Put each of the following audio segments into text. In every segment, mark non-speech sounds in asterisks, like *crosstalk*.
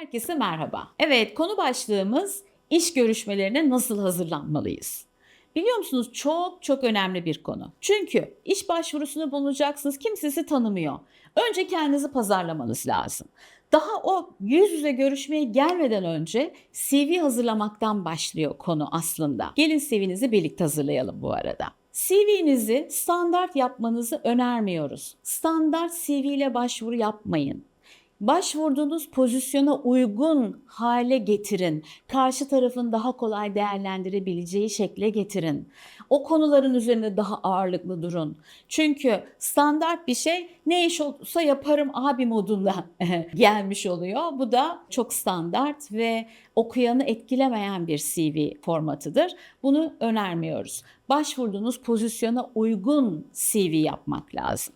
Herkese merhaba. Evet, konu başlığımız iş görüşmelerine nasıl hazırlanmalıyız? Biliyor musunuz çok çok önemli bir konu. Çünkü iş başvurusunu bulunacaksınız. Kimse sizi tanımıyor. Önce kendinizi pazarlamanız lazım. Daha o yüz yüze görüşmeye gelmeden önce CV hazırlamaktan başlıyor konu aslında. Gelin CV'nizi birlikte hazırlayalım bu arada. CV'nizi standart yapmanızı önermiyoruz. Standart CV ile başvuru yapmayın. Başvurduğunuz pozisyona uygun hale getirin. Karşı tarafın daha kolay değerlendirebileceği şekle getirin. O konuların üzerinde daha ağırlıklı durun. Çünkü standart bir şey ne iş olsa yaparım abi modunda *laughs* gelmiş oluyor. Bu da çok standart ve okuyanı etkilemeyen bir CV formatıdır. Bunu önermiyoruz. Başvurduğunuz pozisyona uygun CV yapmak lazım.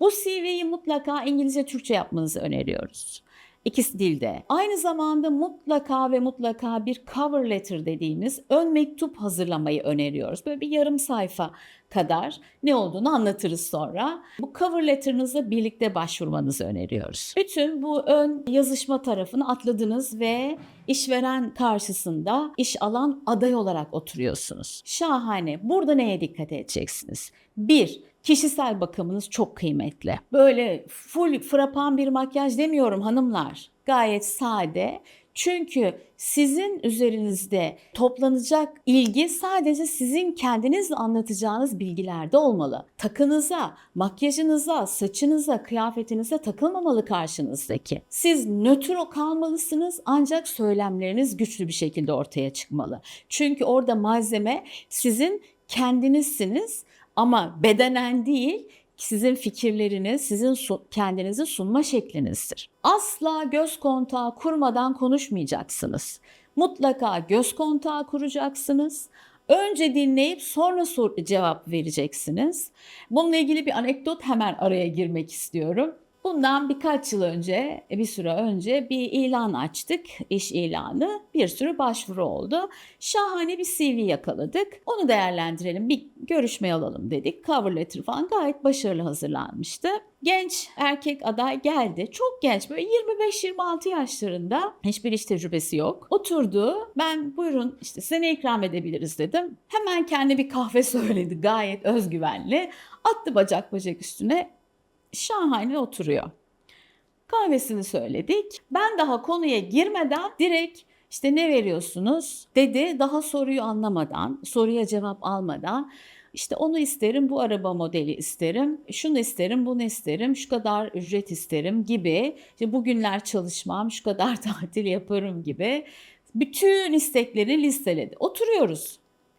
Bu CV'yi mutlaka İngilizce Türkçe yapmanızı öneriyoruz. İkisi dilde. Aynı zamanda mutlaka ve mutlaka bir cover letter dediğimiz ön mektup hazırlamayı öneriyoruz. Böyle bir yarım sayfa kadar ne olduğunu anlatırız sonra. Bu cover letter'ınızla birlikte başvurmanızı öneriyoruz. Bütün bu ön yazışma tarafını atladınız ve işveren karşısında iş alan aday olarak oturuyorsunuz. Şahane. Burada neye dikkat edeceksiniz? Bir, kişisel bakımınız çok kıymetli. Böyle full frapan bir makyaj demiyorum hanımlar. Gayet sade. Çünkü sizin üzerinizde toplanacak ilgi sadece sizin kendiniz anlatacağınız bilgilerde olmalı. Takınıza, makyajınıza, saçınıza, kıyafetinize takılmamalı karşınızdaki. Siz nötr kalmalısınız ancak söylemleriniz güçlü bir şekilde ortaya çıkmalı. Çünkü orada malzeme sizin kendinizsiniz ama bedenen değil sizin fikirleriniz, sizin su- kendinizi sunma şeklinizdir. Asla göz kontağı kurmadan konuşmayacaksınız. Mutlaka göz kontağı kuracaksınız. Önce dinleyip sonra sor- cevap vereceksiniz. Bununla ilgili bir anekdot hemen araya girmek istiyorum. Bundan birkaç yıl önce, bir süre önce bir ilan açtık, iş ilanı. Bir sürü başvuru oldu. Şahane bir CV yakaladık. Onu değerlendirelim, bir görüşme alalım dedik. Cover letter falan gayet başarılı hazırlanmıştı. Genç erkek aday geldi. Çok genç, böyle 25-26 yaşlarında. Hiçbir iş tecrübesi yok. Oturdu. Ben buyurun işte size ne ikram edebiliriz dedim. Hemen kendi bir kahve *laughs* söyledi gayet özgüvenli. Attı bacak bacak üstüne şahane oturuyor. Kahvesini söyledik. Ben daha konuya girmeden direkt işte ne veriyorsunuz dedi. Daha soruyu anlamadan, soruya cevap almadan işte onu isterim, bu araba modeli isterim, şunu isterim, bunu isterim, şu kadar ücret isterim gibi. İşte bugünler çalışmam, şu kadar *laughs* tatil yaparım gibi. Bütün istekleri listeledi. Oturuyoruz.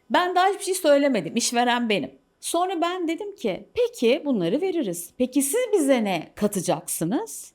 Ben daha hiçbir şey söylemedim. İşveren benim. Sonra ben dedim ki peki bunları veririz. Peki siz bize ne katacaksınız?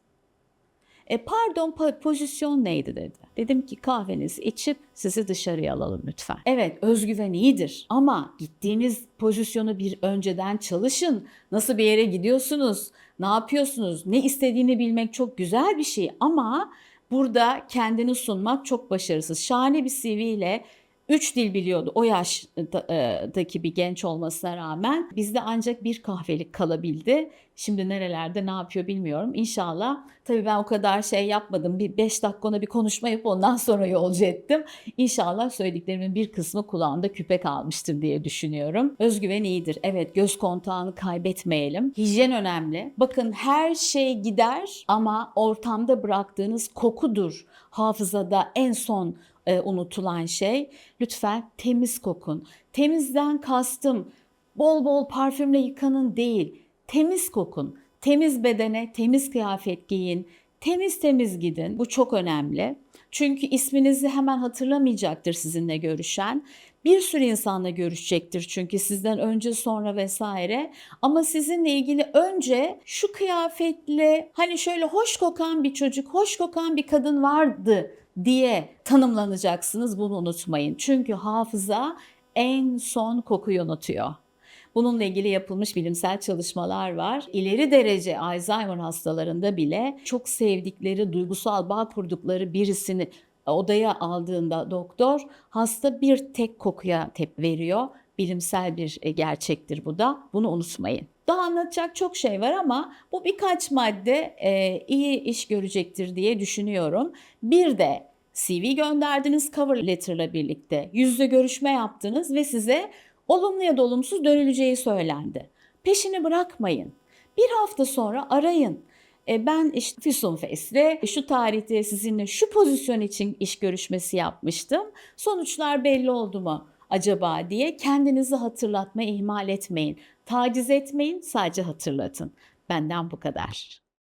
E pardon pa- pozisyon neydi dedi. Dedim ki kahvenizi içip sizi dışarıya alalım lütfen. Evet özgüven iyidir ama gittiğiniz pozisyonu bir önceden çalışın. Nasıl bir yere gidiyorsunuz? Ne yapıyorsunuz? Ne istediğini bilmek çok güzel bir şey ama burada kendini sunmak çok başarısız. Şahane bir CV ile Üç dil biliyordu o yaştaki bir genç olmasına rağmen bizde ancak bir kahvelik kalabildi. Şimdi nerelerde ne yapıyor bilmiyorum. İnşallah tabii ben o kadar şey yapmadım. Bir beş dakika bir konuşma yapıp ondan sonra yolcu ettim. İnşallah söylediklerimin bir kısmı kulağında küpe kalmıştır diye düşünüyorum. Özgüven iyidir. Evet göz kontağını kaybetmeyelim. Hijyen önemli. Bakın her şey gider ama ortamda bıraktığınız kokudur. Hafızada en son e, unutulan şey. Lütfen temiz kokun. Temizden kastım bol bol parfümle yıkanın değil. Temiz kokun. Temiz bedene, temiz kıyafet giyin. Temiz temiz gidin. Bu çok önemli. Çünkü isminizi hemen hatırlamayacaktır sizinle görüşen. Bir sürü insanla görüşecektir çünkü sizden önce sonra vesaire. Ama sizinle ilgili önce şu kıyafetle hani şöyle hoş kokan bir çocuk, hoş kokan bir kadın vardı diye tanımlanacaksınız. Bunu unutmayın. Çünkü hafıza en son kokuyu unutuyor. Bununla ilgili yapılmış bilimsel çalışmalar var. İleri derece Alzheimer hastalarında bile çok sevdikleri, duygusal bağ kurdukları birisini odaya aldığında doktor hasta bir tek kokuya tep veriyor. Bilimsel bir e, gerçektir bu da. Bunu unutmayın. Daha anlatacak çok şey var ama bu birkaç madde e, iyi iş görecektir diye düşünüyorum. Bir de CV gönderdiniz cover letter'la birlikte. Yüzle görüşme yaptınız ve size olumlu ya da olumsuz dönüleceği söylendi. Peşini bırakmayın. Bir hafta sonra arayın. E, ben işte Füsun Fes'le şu tarihte sizinle şu pozisyon için iş görüşmesi yapmıştım. Sonuçlar belli oldu mu acaba diye kendinizi hatırlatmayı ihmal etmeyin. Taciz etmeyin, sadece hatırlatın. Benden bu kadar.